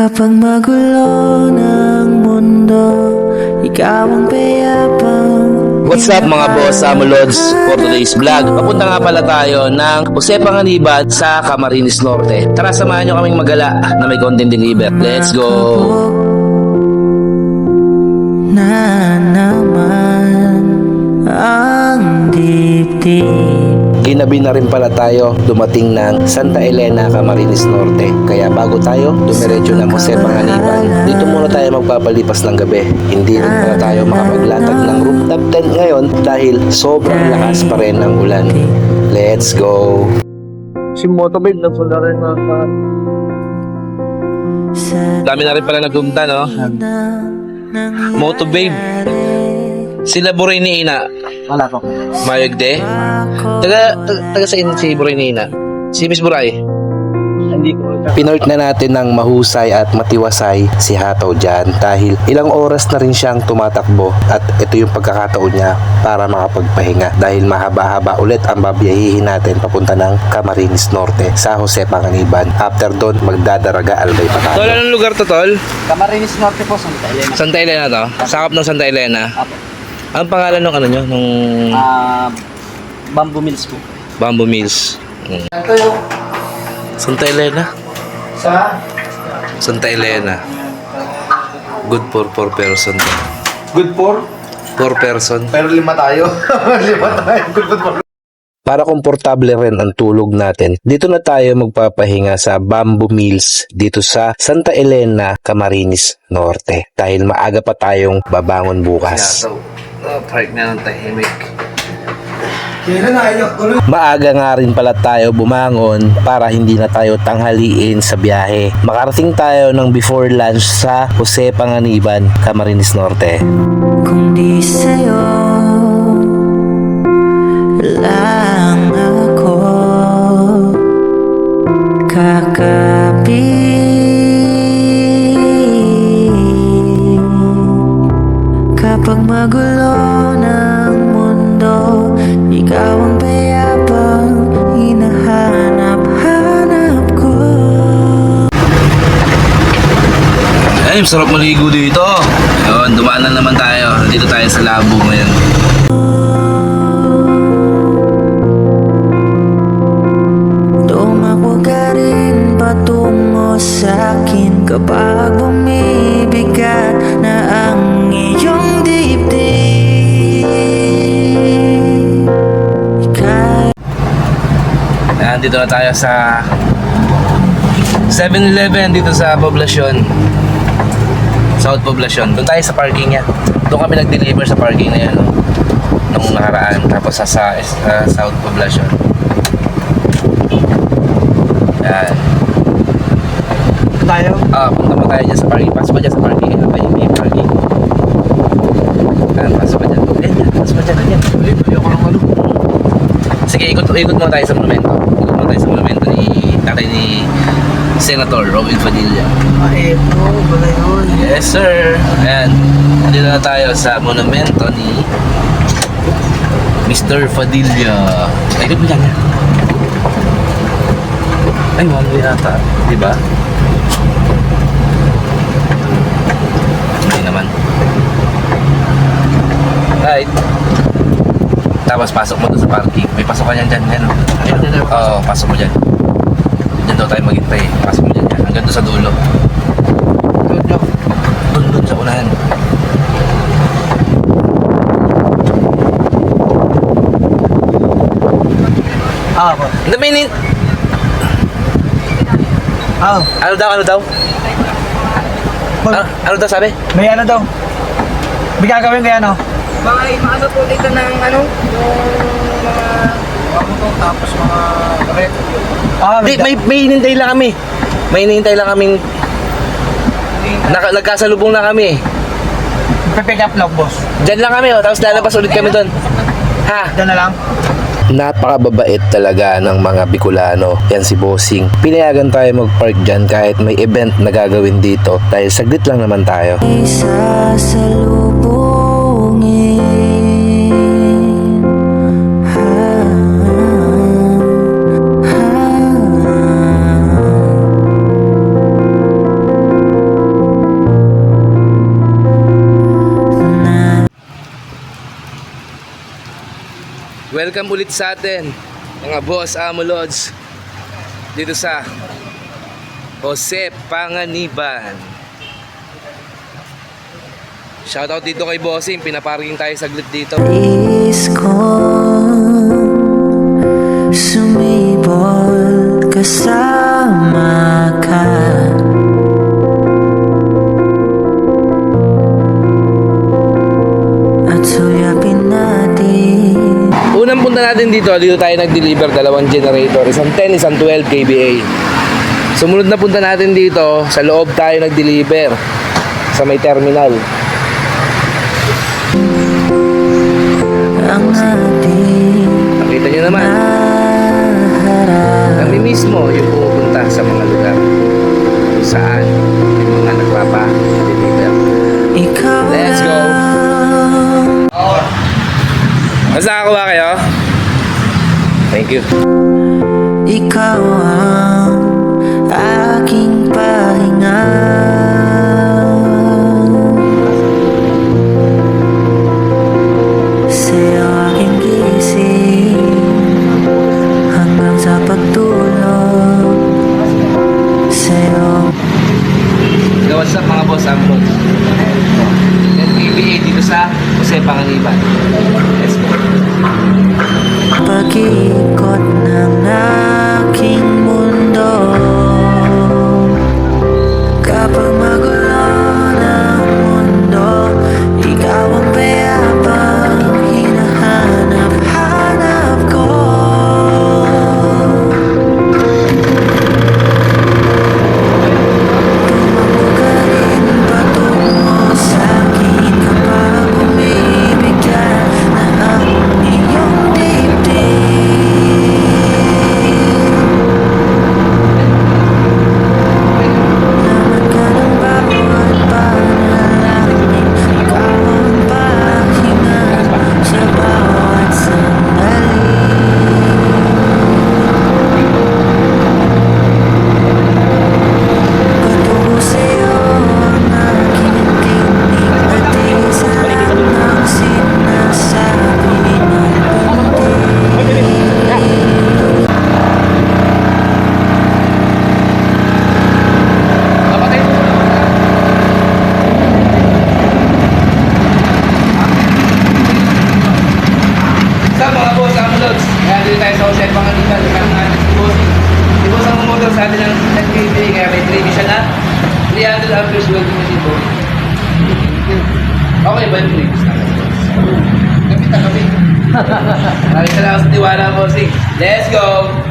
Kapag magulo ng mundo Ikaw ang payapang What's up mga boss, Amulods for today's vlog. Papunta nga pala tayo ng Jose Panganiban sa Camarines Norte. Tara samahan nyo kaming magala na may content deliver. Let's go! Na naman ang dibdib Ginabi na rin pala tayo dumating ng Santa Elena, Camarines Norte. Kaya bago tayo dumiretso ng Jose Panganiban, dito muna tayo magpapalipas ng gabi. Hindi rin pala tayo makapaglatag ng rooftop tent ngayon dahil sobrang lakas pa rin ng ulan. Let's go! Si Motobabe na pala rin mga Sa Dami na rin pala nagpunta, no? Moto Babe. Sila Buray ni Ina. Wala pa po. Mayag de. Taga, taga, taga sa in si Buray ni Ina. Si Miss Buray. Hindi ko. Pinort na natin ng mahusay at matiwasay si Hataw dyan dahil ilang oras na rin siyang tumatakbo at ito yung pagkakataon niya para makapagpahinga dahil mahaba-haba ulit ang babiyahihin natin papunta ng Camarines Norte sa Jose Panganiban. After doon, magdadaraga albay pa tayo. Tol, anong lugar to, Tol? Camarines Norte po, Santa Elena. Santa Elena to? Sakap ng Santa Elena. Apo. Ang pangalan ng ano nyo? Nung Ah, Bamboo Mills po. Bamboo Mills. Mm. Ito yung Santa Elena? sa Santa Elena. Good for four person. Good for, Four person. pero lima tayo. lima tayo. Good for. Para komportable rin ang tulog natin, dito na tayo magpapahinga sa Bamboo Mills dito sa Santa Elena, Camarines Norte. Dahil maaga pa tayong babangon bukas. Park na ng tahimik. Maaga nga rin pala tayo bumangon para hindi na tayo tanghaliin sa biyahe. Makarating tayo ng before lunch sa Jose Panganiban, Camarines Norte. Kung di sa'yo lang ako kakapit Kapag magulo ng mundo Ikaw ang payapang hinahanap-hanap ko Ay, sarap maligo dito. Yun, dumaan na naman tayo. Dito tayo sa labo ngayon. Dumako ka rin patungo sa'kin Ayan, dito na tayo sa 7-Eleven dito sa Poblacion. South Poblacion. Doon tayo sa parking yan. Doon kami nag-deliver sa parking na yan. No? Nung nakaraan. Tapos sa, sa sa South Poblacion. Yan. tayo. Ah, punta mo tayo dyan sa parking. Pasok pa dyan sa parking. Ano ba yung parking? Ayan, pasok pa dyan. Dyan. Pasok pa dyan. Ng ano. Sige, ikot, ikot muna tayo sa monumento. Ikot muna tayo sa monumento ni tatay ni Senator Robin Padilla. Ah, eto. Wala yun. Yes, sir. Ayan. Dito na tayo sa monumento ni Mr. Padilla. Ay, mo dyan. yan. Ay, one way ata. Di ba? Hindi naman. Right. Tapos pasok mo doon sa parking. May pasok ka dyan dyan. Yan, oh. Oo, pasok mo dyan. Dyan daw tayo maghintay. Pasok mo dyan dyan. Hanggang doon sa dulo. Doon, doon. Doon, doon sa unahan. Ah, po. Hindi, may nin... Ah, Ano daw, ano daw? Ano, ano daw sabi? may ano daw. May gagawin kaya ano? Baka maano po dito ng ano, yung mga To, tapos mga red. Ah, Hindi, may, may hinintay lang kami. May hinintay lang kaming... Naka, nagkasalubong na kami. pick up log, boss. Diyan lang kami, oh, tapos lalabas ulit kami doon. Ha? Diyan na lang. Napakababait talaga ng mga Bicolano. Yan si Bossing. Pinayagan tayo mag-park dyan kahit may event na gagawin dito dahil saglit lang naman tayo. sasalubungin Welcome ulit sa atin, mga boss Amo Lods. Dito sa Jose Panganiban. Shoutout dito kay Bossing, pinaparking tayo saglit dito. Is kong sumibol kasama dito, dito tayo nag-deliver dalawang generator, isang 10, isang 12 kVA. Sumunod na punta natin dito, sa loob tayo nag-deliver sa may terminal. Nakita nyo naman, kami mismo yung pumupunta sa mga lugar kung saan yung mga nagpapa-deliver. Let's go. lang Mas nakakuha kayo? Thank you. Ikaw ang aking pahinga what's up mga boss Ambon? 10 kVA dito sa Jose Panganiban. Let's go. pag-ikot ng aking Okay ba yung 3 Kapit na kapit. Maraming salamat sa tiwala, bossing. Let's go!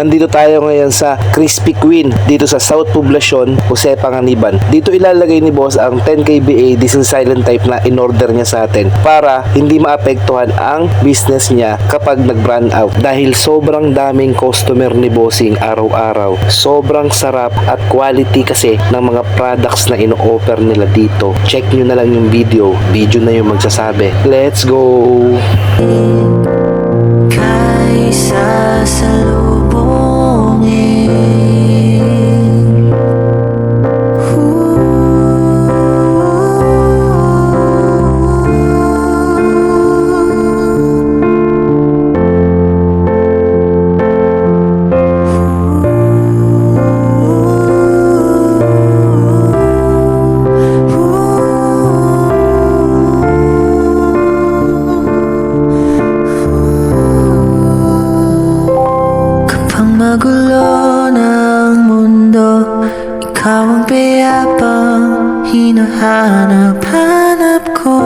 Nandito tayo ngayon sa Crispy Queen dito sa South Poblacion, Jose Panganiban. Dito ilalagay ni boss ang 10 kVA diesel silent type na in-order niya sa atin para hindi maapektuhan ang business niya kapag nag-brand out dahil sobrang daming customer ni bossing araw-araw. Sobrang sarap at quality kasi ng mga products na ino-offer nila dito. Check nyo na lang yung video. Video na yung magsasabi. Let's go! Kaysa salubungin magulo ng mundo Ikaw ang payapang hinahanap-hanap ko.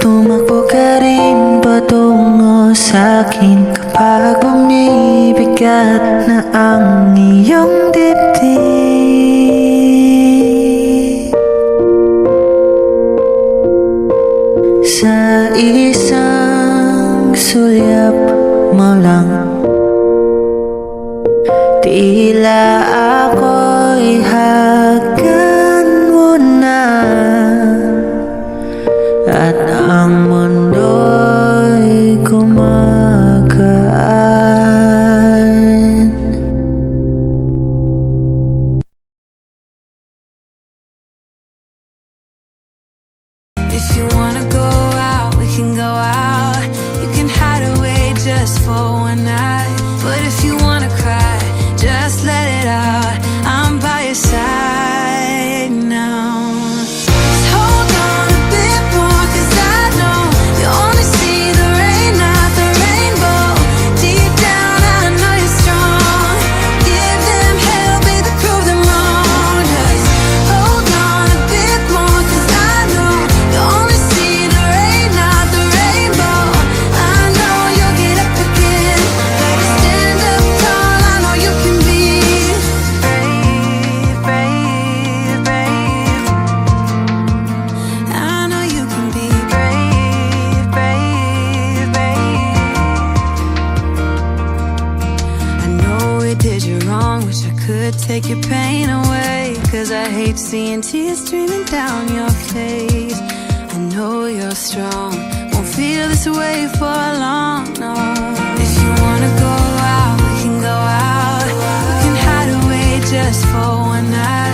Tumakbo ka rin patungo sa'kin Kapag bumibigat na ang iyong dibdib. Sa isang sulyap mo lang Tila seeing tears streaming down your face. I know you're strong, won't feel this way for long. No. If you wanna go out, we can go out. We can hide away just for one night.